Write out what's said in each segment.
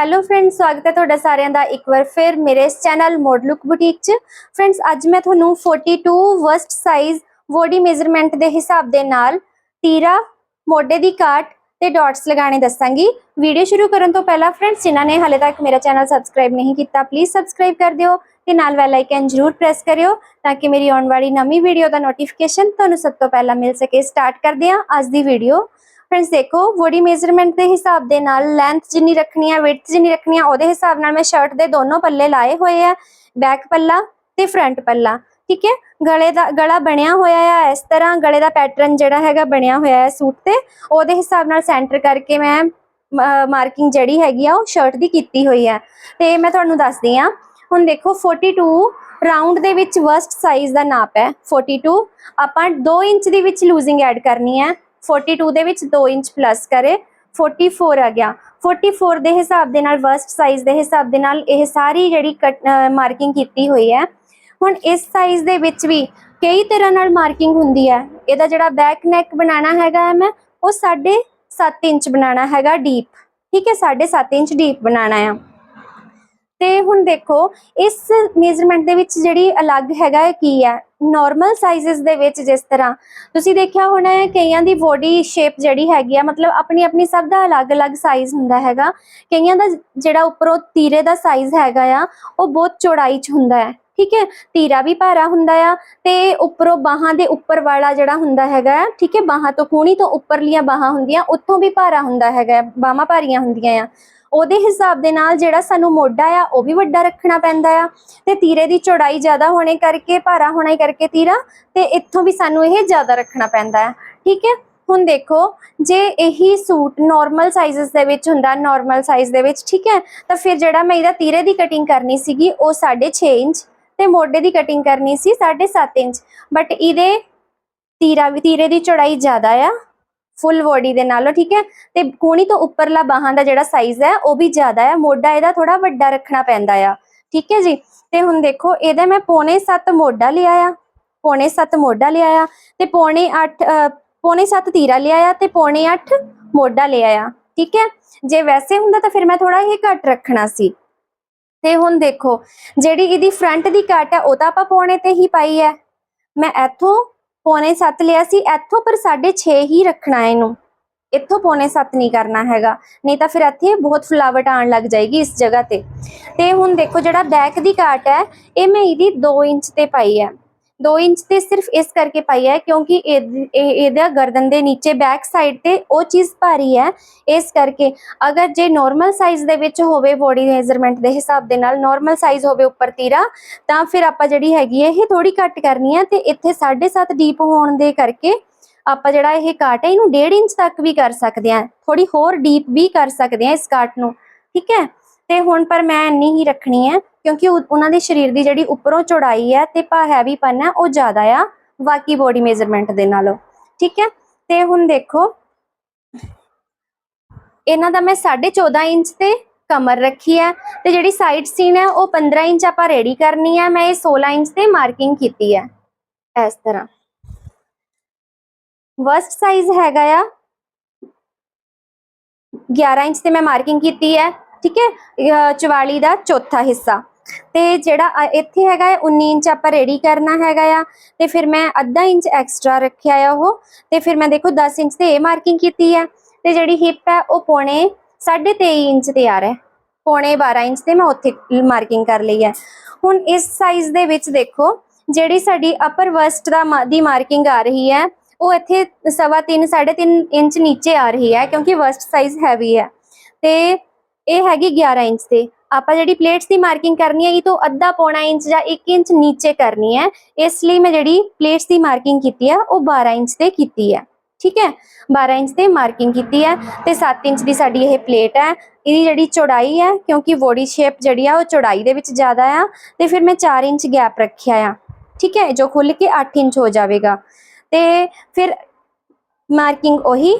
Hello friends ਸਵਾਗਤ ਹੈ ਤੁਹਾਡਾ ਸਾਰਿਆਂ ਦਾ ਇੱਕ ਵਾਰ ਫਿਰ ਮੇਰੇ ਇਸ ਚੈਨਲ ਮੋਡ ਲੁੱਕ ਬੁਟੀਕ 'ਚ। ਫਰੈਂਡਸ ਅੱਜ ਮੈਂ ਤੁਹਾਨੂੰ 42 ਵਸਟ ਸਾਈਜ਼ ਬੋਡੀ ਮੇਜ਼ਰਮੈਂਟ ਦੇ ਹਿਸਾਬ ਦੇ ਨਾਲ ਤੀਰਾ, ਮੋਢੇ ਦੀ ਕਾਟ ਤੇ ਡਾਟਸ ਲਗਾਣੇ ਦੱਸਾਂਗੀ। ਵੀਡੀਓ ਸ਼ੁਰੂ ਕਰਨ ਤੋਂ ਪਹਿਲਾਂ ਫਰੈਂਡਸ ਜਿਨ੍ਹਾਂ ਨੇ ਹਾਲੇ ਤੱਕ ਮੇਰਾ ਚੈਨਲ ਸਬਸਕ੍ਰਾਈਬ ਨਹੀਂ ਕੀਤਾ ਪਲੀਜ਼ ਸਬਸਕ੍ਰਾਈਬ ਕਰ ਦਿਓ ਤੇ ਨਾਲ ਬੈਲ ਆਈਕਨ ਜਰੂਰ ਪ੍ਰੈਸ ਕਰਿਓ ਤਾਂ ਕਿ ਮੇਰੀ ਆਉਣ ਵਾਲੀ ਨਵੀਂ ਵੀਡੀਓ ਦਾ ਨੋਟੀਫਿਕੇਸ਼ਨ ਤੁਹਾਨੂੰ ਸਭ ਤੋਂ ਪਹਿਲਾਂ ਮਿਲ ਸਕੇ। ਸਟਾਰਟ ਕਰਦੇ ਹਾਂ ਅੱਜ ਦੀ ਵੀਡੀਓ ਫਰੈਂਡਸ ਦੇਖੋ ਬੋਡੀ ਮੇਜ਼ਰਮੈਂਟ ਦੇ ਹਿਸਾਬ ਦੇ ਨਾਲ ਲੈਂਥ ਜਿੰਨੀ ਰੱਖਣੀ ਹੈ ਵਿਡਥ ਜਿੰਨੀ ਰੱਖਣੀ ਹੈ ਉਹਦੇ ਹਿਸਾਬ ਨਾਲ ਮੈਂ ਸ਼ਰਟ ਦੇ ਦੋਨੋਂ ਪੱਲੇ ਲਾਏ ਹੋਏ ਆ ਬੈਕ ਪੱਲਾ ਤੇ ਫਰੰਟ ਪੱਲਾ, ਠੀਕ ਹੈ? ਗਲੇ ਦਾ, ਗਲਾ ਬਣਿਆ ਹੋਇਆ ਆ ਇਸ ਤਰ੍ਹਾਂ, ਗਲੇ ਦਾ ਪੈਟਰਨ ਜਿਹੜਾ ਹੈਗਾ ਬਣਿਆ ਹੋਇਆ ਹੈ ਸੂਟ ਤੇ, ਉਹਦੇ ਹਿਸਾਬ ਨਾਲ ਸੈਂਟਰ ਕਰਕੇ ਮੈਂ ਮਾਰਕਿੰਗ ਜਿਹੜੀ ਹੈਗੀ ਆ, ਉਹ ਸ਼ਰਟ ਦੀ ਕੀਤੀ ਹੋਈ ਹੈ ਤੇ ਮੈਂ ਤੁਹਾਨੂੰ ਦੱਸਦੀ ਆ, ਹੁਣ ਦੇਖੋ 42 ਰਾਉਂਡ ਦੇ ਵਿੱਚ ਵਸਟ ਸਾਈਜ਼ ਦਾ ਨਾਪ ਹੈ 42 ਆਪਾਂ 2 ਇੰਚ ਦੇ ਵਿੱਚ ਲੂਜ਼ਿੰਗ ਐਡ ਕਰਨੀ ਹੈ 42 ਦੇ ਵਿੱਚ 2 ਇੰਚ ਪਲੱਸ ਕਰੇ 44 ਆ ਗਿਆ। 44 ਦੇ ਹਿਸਾਬ ਦੇ ਨਾਲ ਵਸਟ ਸਾਈਜ਼ ਦੇ ਹਿਸਾਬ ਦੇ ਨਾਲ ਇਹ ਸਾਰੀ ਜਿਹੜੀ ਮਾਰਕਿੰਗ ਕੀਤੀ ਹੋਈ ਹੈ। ਹੁਣ ਇਸ ਸਾਈਜ਼ ਦੇ ਵਿੱਚ ਵੀ ਕਈ ਤਰ੍ਹਾਂ ਨਾਲ ਮਾਰਕਿੰਗ ਹੁੰਦੀ ਹੈ। ਇਹਦਾ ਜਿਹੜਾ ਬੈਕ ਨੈਕ ਬਣਾਉਣਾ ਹੈਗਾ ਹੈ ਮੈਂ, ਉਹ 7.5 ਇੰਚ ਬਣਾਉਣਾ ਹੈਗਾ ਡੀਪ ਠੀਕ ਹੈ 7.5 ਇੰਚ ਡੀਪ ਬਣਾਉਣਾ ਆ। ਤੇ ਹੁਣ ਦੇਖੋ, ਇਸ ਮੇਜ਼ਰਮੈਂਟ ਦੇ ਵਿੱਚ ਜਿਹੜੀ ਅਲੱਗ ਹੈਗਾ ਕੀ ਹੈ? ਨਾਰਮਲ ਸਾਈਜ਼ਸ ਦੇ ਵਿੱਚ ਜਿਸ ਤਰ੍ਹਾਂ, ਤੁਸੀਂ ਦੇਖਿਆ ਹੋਣਾ ਹੈ ਕਈਆਂ ਦੀ ਬੋਡੀ ਸ਼ੇਪ ਜਿਹੜੀ ਹੈਗੀ ਆ, ਮਤਲਬ ਆਪਣੀ ਆਪਣੀ ਸਭ ਦਾ ਅਲੱਗ-ਅਲੱਗ ਸਾਈਜ਼ ਹੁੰਦਾ ਹੈਗਾ। ਕਈਆਂ ਦਾ ਜਿਹੜਾ ਉੱਪਰੋਂ ਤੀਰੇ ਦਾ ਸਾਈਜ਼ ਹੈਗਾ ਆ, ਉਹ ਬਹੁਤ ਚੌੜਾਈ 'ਚ ਹੁੰਦਾ ਹੈ, ਠੀਕ ਹੈ? ਤੀਰਾ ਵੀ ਭਾਰਾ ਹੁੰਦਾ ਆ ਤੇ ਉੱਪਰੋਂ ਬਾਹਾਂ ਦੇ ਉੱਪਰ ਵਾਲਾ ਜਿਹੜਾ ਹੁੰਦਾ ਹੈਗਾ ਠੀਕ ਹੈ? ਬਾਹਾਂ ਤੋਂ ਕੂਣੀ ਤੋਂ ਉੱਪਰਲੀਆਂ ਬਾਹਾਂ ਹੁੰਦੀਆਂ, ਉੱਥੋਂ ਵੀ ਭਾਰਾ ਹੁੰਦਾ ਹੈਗਾ ਬਾਹਾਂ ਭਾਰੀਆਂ ਹੁੰਦੀਆਂ ਆ। ਉਹਦੇ ਹਿਸਾਬ ਦੇ ਨਾਲ ਜਿਹੜਾ ਸਾਨੂੰ ਮੋਢਾ ਆ, ਉਹ ਵੀ ਵੱਡਾ ਰੱਖਣਾ ਪੈਂਦਾ ਆ। ਤੇ ਤੀਰੇ ਦੀ ਚੌੜਾਈ ਜ਼ਿਆਦਾ ਹੋਣੇ ਕਰਕੇ, ਭਾਰਾ ਹੋਣੇ ਕਰਕੇ ਤੀਰਾ, ਤੇ ਇੱਥੋਂ ਵੀ ਸਾਨੂੰ ਇਹ ਜ਼ਿਆਦਾ ਰੱਖਣਾ ਪੈਂਦਾ ਹੈ ਠੀਕ ਹੈ? ਹੁਣ ਦੇਖੋ, ਜੇ ਇਹੀ ਸੂਟ ਨਾਰਮਲ ਸਾਈਜ਼ਸ ਦੇ ਵਿੱਚ ਹੁੰਦਾ ਨਾਰਮਲ ਸਾਈਜ਼ ਦੇ ਵਿੱਚ, ਠੀਕ ਹੈ? ਤਾਂ ਫਿਰ ਜਿਹੜਾ ਮੈਂ ਇਹਦਾ ਤੀਰੇ ਦੀ ਕਟਿੰਗ ਕਰਨੀ ਸੀਗੀ, ਉਹ 6.5 ਇੰਚ ਤੇ ਮੋਢੇ ਦੀ ਕਟਿੰਗ ਕਰਨੀ ਸੀ 7.5 ਇੰਚ। ਬਟ ਇਹਦੇ ਤੀਰਾ ਵੀ ਤੀਰੇ ਦੀ ਚੌੜਾਈ ਜ਼ਿਆਦਾ ਆ। ਫੁੱਲ ਬੋਡੀ ਦੇ ਨਾਲੋਂ, ਠੀਕ ਹੈ? ਤੇ ਕੂਣੀ ਤੋਂ ਉੱਪਰਲਾ ਬਾਹਾਂ ਦਾ ਜਿਹੜਾ ਸਾਈਜ਼ ਹੈ, ਉਹ ਵੀ ਜ਼ਿਆਦਾ ਹੈ। ਮੋਢਾ ਇਹਦਾ ਥੋੜਾ ਵੱਡਾ ਰੱਖਣਾ ਪੈਂਦਾ ਆ। ਠੀਕ ਹੈ ਜੀ? ਤੇ ਹੁਣ ਦੇਖੋ, ਇਹਦਾ ਮੈਂ ਪੌਣੇ 7 ਮੋਢਾ ਲਿਆ ਆ। ਪੌਣੇ 7 ਮੋਢਾ ਲਿਆ ਆ ਤੇ ਪੌਣੇ 8 ਪੌਣੇ 7 ਤੀਰਾ ਲਿਆ ਆ ਤੇ ਪੌਣੇ 8 ਮੋਢਾ ਲਿਆ ਆ। ਠੀਕ ਹੈ? ਜੇ ਵੈਸੇ ਹੁੰਦਾ ਤਾਂ ਫਿਰ ਮੈਂ ਥੋੜਾ ਇਹ ਘੱਟ ਰੱਖਣਾ ਸੀ। ਤੇ ਹੁਣ ਦੇਖੋ, ਜਿਹੜੀ ਇਹਦੀ ਫਰੰਟ ਦੀ ਕੱਟ ਹੈ ਉਹ ਤਾਂ ਆਪਾਂ ਪੌਣੇ ਤੇ ਹੀ ਪਾਈ ਹੈ। ਮੈਂ ਇੱਥੋਂ ਪੌਣੇ 7 ਲਿਆ ਸੀ, ਇੱਥੋਂ ਪਰ 6.5 ਹੀ ਰੱਖਣਾ ਇਹਨੂੰ। ਇੱਥੋਂ ਪੌਣੇ 7 ਨਹੀਂ ਕਰਨਾ ਹੈਗਾ। ਨਹੀਂ ਤਾਂ ਫਿਰ ਇੱਥੇ ਬਹੁਤ ਫਲਾਵਟ ਆਣ ਲੱਗ ਜਾਏਗੀ ਇਸ ਜਗ੍ਹਾ ਤੇ। ਤੇ ਹੁਣ ਦੇਖੋ ਜਿਹੜਾ ਬੈਕ ਦੀ ਕਾਟ ਹੈ, ਇਹ ਮੈਂ ਇਹਦੀ 2 ਇੰਚ ਤੇ ਪਾਈ ਹੈ। 2 ਇੰਚ ਤੇ ਸਿਰਫ ਇਸ ਕਰਕੇ ਪਾਈ ਹੈ ਕਿਉਂਕਿ ਇਹ ਇਹਦਾ ਗਰਦਨ ਦੇ ਨੀਚੇ ਬੈਕ ਸਾਈਡ ਤੇ ਉਹ ਚੀਜ਼ ਭਾਰੀ ਹੈ, ਇਸ ਕਰਕੇ। ਅਗਰ ਜੇ ਨਾਰਮਲ ਸਾਈਜ਼ ਦੇ ਵਿੱਚ ਹੋਵੇ ਬੋਡੀ ਮੇਜ਼ਰਮੈਂਟ ਦੇ ਹਿਸਾਬ ਦੇ ਨਾਲ ਨਾਰਮਲ ਸਾਈਜ਼ ਹੋਵੇ ਉੱਪਰ ਤੀਰਾ, ਤਾਂ ਫਿਰ ਆਪਾਂ ਜਿਹੜੀ ਹੈਗੀ ਹੈ, ਇਹ ਥੋੜੀ ਘੱਟ ਕਰਨੀ ਹੈ ਤੇ ਇੱਥੇ 7.5 ਡੀਪ ਹੋਣ ਦੇ ਕਰਕੇ ਆਪਾਂ ਜਿਹੜਾ ਇਹ ਕਾਟ ਹੈ, ਇਹਨੂੰ 1.5 ਇੰਚ ਤੱਕ ਵੀ ਕਰ ਸਕਦੇ ਹਾਂ। ਥੋੜੀ ਹੋਰ ਡੀਪ ਵੀ ਕਰ ਸਕਦੇ ਹਾਂ ਇਸ ਕਾਟ ਨੂੰ, ਠੀਕ ਹੈ? ਤੇ ਹੁਣ ਪਰ ਮੈਂ ਇੰਨੀ ਹੀ ਰੱਖਣੀ ਹੈ। ਕਿਉਂਕਿ ਉਹਨਾਂ ਦੇ ਸਰੀਰ ਦੀ ਜਿਹੜੀ ਉੱਪਰੋਂ ਚੌੜਾਈ ਹੈ ਤੇ ਪਾ ਹੈਵੀਪਨ ਹੈ, ਉਹ ਜ਼ਿਆਦਾ ਆ ਬਾਕੀ ਬੋਡੀ ਮੇਜ਼ਰਮੈਂਟ ਦੇ ਨਾਲੋਂ। ਠੀਕ ਹੈ? ਤੇ ਹੁਣ ਦੇਖੋ, ਇਹਨਾਂ ਦਾ ਮੈਂ 14.5 ਇੰਚ ਤੇ ਕਮਰ ਰੱਖੀ ਹੈ ਤੇ ਜਿਹੜੀ ਸਾਈਡ ਸੀਨ ਹੈ, ਉਹ 15 ਇੰਚ ਆਪਾਂ ਰੈਡੀ ਕਰਨੀ ਹੈ। ਮੈਂ ਇਹ 16 ਇੰਚ ਤੇ ਮਾਰਕਿੰਗ ਕੀਤੀ ਹੈ, ਇਸ ਤਰ੍ਹਾਂ। ਵਸਟ ਸਾਈਜ਼ ਹੈਗਾ ਆ 11 ਇੰਚ ਤੇ ਮੈਂ ਮਾਰਕਿੰਗ ਕੀਤੀ ਹੈ। ਠੀਕ ਹੈ? 44 ਦਾ ਚੌਥਾ ਹਿੱਸਾ। ਤੇ ਜਿਹੜਾ ਇੱਥੇ ਹੈਗਾ ਹੈ 19 ਇੰਚ ਆਪਾਂ ਰੈਡੀ ਕਰਨਾ ਹੈਗਾ ਆ, ਤੇ ਫਿਰ ਮੈਂ ਅੱਧਾ ਇੰਚ ਐਕਸਟਰਾ ਰੱਖਿਆ ਆ ਉਹ, ਤੇ ਫਿਰ ਮੈਂ ਦੇਖੋ 10 ਇੰਚ ਤੇ ਇਹ ਮਾਰਕਿੰਗ ਕੀਤੀ ਹੈ ਤੇ ਜਿਹੜੀ ਹਿਪ ਹੈ ਉਹ ਪੌਣੇ 23.5 ਇੰਚ ਤੇ ਆ ਰਿਹਾ, ਪੌਣੇ 12 ਇੰਚ ਤੇ ਮੈਂ ਉੱਥੇ ਮਾਰਕਿੰਗ ਕਰ ਲਈ ਹੈ ਹੁਣ ਇਸ ਸਾਈਜ਼ ਦੇ ਵਿੱਚ ਦੇਖੋ, ਜਿਹੜੀ ਸਾਡੀ ਅਪਰ ਵਸਟ ਦਾ ਦੀ ਮਾਰਕਿੰਗ ਆ ਰਹੀ ਹੈ ਉਹ ਇੱਥੇ 3.5 3.5 ਇੰਚ ਨੀਚੇ ਆ ਰਹੀ ਹੈ ਕਿਉਂਕਿ ਵਸਟ ਸਾਈਜ਼ ਹੈਵੀ ਹੈ ਤੇ ਇਹ ਹੈਗੀ 11 ਇੰਚ ਤੇ। ਆਪਾਂ ਜਿਹੜੀ ਪਲੇਟਸ ਦੀ ਮਾਰਕਿੰਗ ਕਰਨੀ ਹੈ ਇਹ ਤੋਂ ਅੱਧਾ ਪੌਣਾ ਇੰਚ ਜਾਂ 1 ਇੰਚ ਨੀਚੇ ਕਰਨੀ ਹੈ। ਇਸ ਲਈ ਮੈਂ ਜਿਹੜੀ ਪਲੇਟਸ ਦੀ ਮਾਰਕਿੰਗ ਕੀਤੀ ਹੈ, ਉਹ 12 ਇੰਚ ਤੇ ਕੀਤੀ ਹੈ। ਠੀਕ ਹੈ? 12 ਇੰਚ ਤੇ ਮਾਰਕਿੰਗ ਕੀਤੀ ਹੈ ਤੇ 7 ਇੰਚ ਦੀ ਸਾਡੀ ਇਹ ਪਲੇਟ ਹੈ। ਇਹਦੀ ਜਿਹੜੀ ਚੌੜਾਈ ਹੈ, ਕਿਉਂਕਿ ਬੋਡੀ ਸ਼ੇਪ ਜਿਹੜੀ ਆ, ਉਹ ਚੌੜਾਈ ਦੇ ਵਿੱਚ ਜ਼ਿਆਦਾ ਆ ਤੇ ਫਿਰ ਮੈਂ 4 ਇੰਚ ਗੈਪ ਰੱਖਿਆ ਆ। ਠੀਕ ਹੈ? ਜੋ ਖੁੱਲ ਕੇ 8 ਇੰਚ ਹੋ ਜਾਵੇਗਾ। ਤੇ ਫਿਰ ਮਾਰਕਿੰਗ ਉਹੀ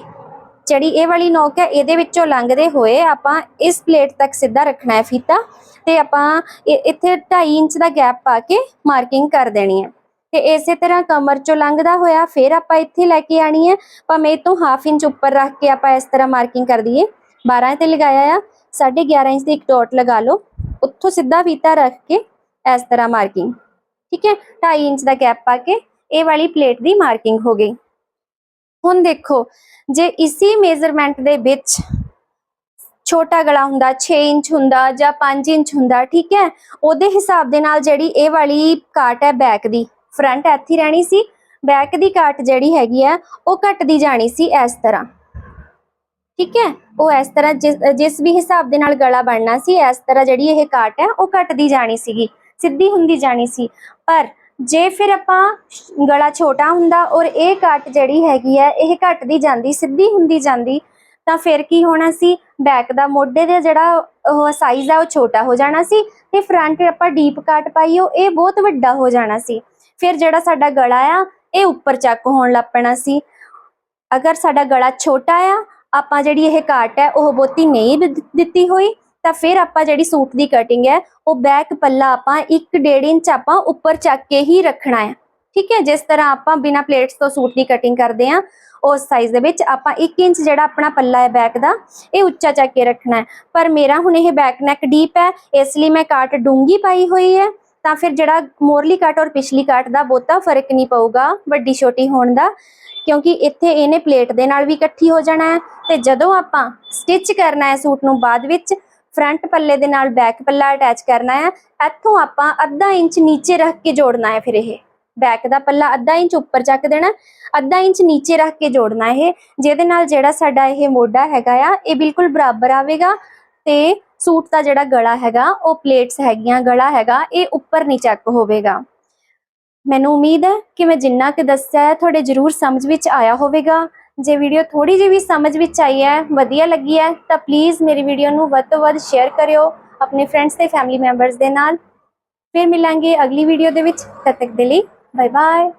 ਜਿਹੜੀ ਇਹ ਵਾਲੀ ਨੋਕ ਹੈ, ਇਹਦੇ ਵਿੱਚੋਂ ਲੰਘਦੇ ਹੋਏ ਆਪਾਂ ਇਸ ਪਲੇਟ ਤੱਕ ਸਿੱਧਾ ਰੱਖਣਾ ਹੈ ਫੀਤਾ ਤੇ ਆਪਾਂ ਇੱਥੇ 2.5 ਇੰਚ ਦਾ ਗੈਪ ਪਾ ਕੇ ਮਾਰਕਿੰਗ ਕਰ ਦੇਣੀ ਹੈ। ਤੇ ਇਸੇ ਤਰ੍ਹਾਂ ਕਮਰ ਚੋਂ ਲੰਘਦਾ ਹੋਇਆ ਫਿਰ ਆਪਾਂ ਇੱਥੇ ਲੈ ਕੇ ਆਣੀ ਹੈ। ਭਾਵੇਂ ਇਹ ਤੋਂ ਹਾਫ ਇੰਚ ਉੱਪਰ ਰੱਖ ਕੇ ਆਪਾਂ ਇਸ ਤਰ੍ਹਾਂ ਮਾਰਕਿੰਗ ਕਰ ਦਈਏ। 12 ਤੇ ਲਗਾਇਆ ਆ 11.5 ਇੰਚ ਦੀ ਇੱਕ ਡਾਟ ਲਗਾ ਲਓ। ਉੱਥੋਂ ਸਿੱਧਾ ਫੀਤਾ ਰੱਖ ਕੇ ਇਸ ਤਰ੍ਹਾਂ ਮਾਰਕਿੰਗ ਠੀਕ ਹੈ? 2.5 ਇੰਚ ਦਾ ਗੈਪ ਪਾ ਕੇ ਇਹ ਵਾਲੀ ਪਲੇਟ ਦੀ ਮਾਰਕਿੰਗ ਹੋ ਗਈ। ਹੁਣ ਦੇਖੋ, ਜੇ ਇਸੀ ਮੇਜ਼ਰਮੈਂਟ ਦੇ ਵਿੱਚ ਛੋਟਾ ਗਲਾ ਹੁੰਦਾ 6 ਇੰਚ ਹੁੰਦਾ ਜਾਂ 5 ਇੰਚ ਹੁੰਦਾ, ਠੀਕ ਹੈ, ਉਹਦੇ ਹਿਸਾਬ ਦੇ ਨਾਲ ਜਿਹੜੀ ਇਹ ਵਾਲੀ ਕਾਟ ਹੈ ਬੈਕ ਦੀ ਫਰੰਟ ਇੱਥੇ ਰਹਿਣੀ ਸੀ ਬੈਕ ਦੀ ਕਾਟ ਜਿਹੜੀ ਹੈਗੀ ਆ ਉਹ ਕੱਟਦੀ ਜਾਣੀ ਸੀ ਇਸ ਤਰ੍ਹਾਂ, ਠੀਕ ਹੈ, ਉਹ ਇਸ ਤਰ੍ਹਾਂ ਜਿਸ ਜਿਸ ਵੀ ਹਿਸਾਬ ਦੇ ਨਾਲ ਗਲਾ ਬਣਨਾ ਸੀ, ਇਸ ਤਰ੍ਹਾਂ ਜਿਹੜੀ ਇਹ ਕਾਟ ਹੈ, ਉਹ ਕੱਟਦੀ ਜਾਣੀ ਸੀਗੀ, ਸਿੱਧੀ ਹੁੰਦੀ ਜਾਣੀ ਸੀ, ਪਰ ਜੇ ਫਿਰ ਆਪਾਂ ਗਲਾ ਛੋਟਾ ਹੁੰਦਾ ਔਰ ਇਹ ਕੱਟ ਜਿਹੜੀ ਹੈਗੀ ਹੈ ਇਹ ਘਟਦੀ ਜਾਂਦੀ, ਸਿੱਧੀ ਹੁੰਦੀ ਜਾਂਦੀ, ਤਾਂ ਫਿਰ ਕੀ ਹੋਣਾ ਸੀ? ਬੈਕ ਦਾ ਮੋਢੇ ਦਾ ਜਿਹੜਾ ਉਹ ਸਾਈਜ਼ ਆ, ਉਹ ਛੋਟਾ ਹੋ ਜਾਣਾ ਸੀ ਤੇ ਫਰੰਟ ਆਪਾਂ ਡੀਪ ਕੱਟ ਪਾਈਓ, ਇਹ ਬਹੁਤ ਵੱਡਾ ਹੋ ਜਾਣਾ ਸੀ। ਫਿਰ ਜਿਹੜਾ ਸਾਡਾ ਗਲਾ ਆ, ਇਹ ਉੱਪਰ ਚੱਕ ਹੋਣ ਲੱਪਣਾ ਸੀ। ਅਗਰ ਸਾਡਾ ਗਲਾ ਛੋਟਾ ਆ, ਆਪਾਂ ਜਿਹੜੀ ਇਹ ਕਾਟ ਹੈ, ਉਹ ਬਹੁਤੀ ਨਹੀਂ ਦਿੱਤੀ ਹੋਈ। ਤਾਂ ਫਿਰ ਆਪਾਂ ਜਿਹੜੀ ਸੂਟ ਦੀ ਕਟਿੰਗ ਹੈ, ਉਹ ਬੈਕ ਪੱਲਾ ਆਪਾਂ 1.5 ਇੰਚ ਆਪਾਂ ਉੱਪਰ ਚੱਕ ਕੇ ਹੀ ਰੱਖਣਾ ਹੈ। ਠੀਕ ਹੈ, ਜਿਸ ਤਰ੍ਹਾਂ ਆਪਾਂ ਬਿਨਾ ਪਲੇਟਸ ਤੋਂ ਸੂਟ ਦੀ ਕਟਿੰਗ ਕਰਦੇ ਆ ਉਸ ਸਾਈਜ਼ ਦੇ ਵਿੱਚ ਆਪਾਂ 1 ਇੰਚ ਜਿਹੜਾ ਆਪਣਾ ਪੱਲਾ ਹੈ ਬੈਕ ਦਾ, ਇਹ ਉੱਚਾ ਚੱਕ ਕੇ ਰੱਖਣਾ ਹੈ। ਪਰ ਮੇਰਾ ਹੁਣ ਇਹ ਬੈਕ ਨੈਕ ਡੀਪ ਹੈ, ਇਸ ਲਈ ਮੈਂ ਕਾਟ ਡੂੰਗੀ ਪਾਈ ਹੋਈ ਹੈ, ਤਾਂ ਫਿਰ ਜਿਹੜਾ ਮੋਰਲੀ ਕਾਟ ਔਰ ਪਿਛਲੀ ਕਾਟ ਦਾ ਬਹੁਤਾ ਫ਼ਰਕ ਨਹੀਂ ਪਊਗਾ, ਵੱਡੀ ਛੋਟੀ ਹੋਣ ਦਾ, ਕਿਉਂਕਿ ਇੱਥੇ ਇਹਨੇ ਪਲੇਟ ਦੇ ਨਾਲ ਵੀ ਇਕੱਠੀ ਹੋ ਜਾਣਾ ਹੈ, ਤੇ ਜਦੋਂ ਆਪਾਂ ਸਟਿਚ ਕਰਨਾ ਹੈ ਸੂਟ ਨੂੰ ਬਾਅਦ ਵਿੱਚ ਫਰੰਟ ਪੱਲੇ ਦੇ ਨਾਲ ਬੈਕ ਪੱਲਾ ਅਟੈਚ ਕਰਨਾ ਹੈ ਇੱਥੋਂ ਆਪਾਂ ਅੱਧਾ ਇੰਚ ਨੀਚੇ ਰੱਖ ਕੇ ਜੋੜਨਾ ਹੈ ਫਿਰ ਇਹ। ਬੈਕ ਦਾ ਪੱਲਾ ਅੱਧਾ ਇੰਚ ਉੱਪਰ ਚੱਕ ਦੇਣਾ, ਅੱਧਾ ਇੰਚ ਨੀਚੇ ਰੱਖ ਕੇ ਜੋੜਨਾ ਇਹ। ਜਿਹਦੇ ਨਾਲ ਜਿਹੜਾ ਸਾਡਾ ਇਹ ਮੋਢਾ ਹੈਗਾ ਆ, ਇਹ ਬਿਲਕੁਲ ਬਰਾਬਰ ਆਵੇਗਾ ਤੇ ਸੂਟ ਦਾ ਜਿਹੜਾ ਗਲਾ ਹੈਗਾ, ਉਹ ਪਲੇਟਸ ਹੈਗੀਆਂ, ਗਲਾ ਹੈਗਾ, ਇਹ ਉੱਪਰ ਨਹੀਂ ਚੱਕ ਹੋਵੇਗਾ। ਮੈਨੂੰ ਉਮੀਦ ਹੈ ਕਿ ਮੈਂ ਜਿੰਨਾ ਕਿ ਦੱਸਿਆ ਹੈ, ਤੁਹਾਡੇ ਜ਼ਰੂਰ ਸਮਝ ਵਿੱਚ ਆਇਆ ਹੋਵੇਗਾ। ਜੇ ਵੀਡੀਓ ਥੋੜੀ ਜਿਹੀ ਵੀ ਸਮਝ ਵਿੱਚ ਆਈ ਹੈ, ਵਧੀਆ ਲੱਗੀ ਹੈ, ਤਾਂ ਪਲੀਜ਼ ਮੇਰੀ ਵੀਡੀਓ ਨੂੰ ਵੱਧ ਤੋਂ ਵੱਧ ਸ਼ੇਅਰ ਕਰਿਓ ਆਪਣੇ ਫਰੈਂਡਸ ਤੇ ਫੈਮਿਲੀ ਮੈਂਬਰਸ ਦੇ ਨਾਲ। ਫਿਰ ਮਿਲਾਂਗੇ ਅਗਲੀ ਵੀਡੀਓ ਦੇ ਵਿੱਚ। ਤਦ ਤੱਕ ਦੇ ਲਈ ਬਾਏ ਬਾਏ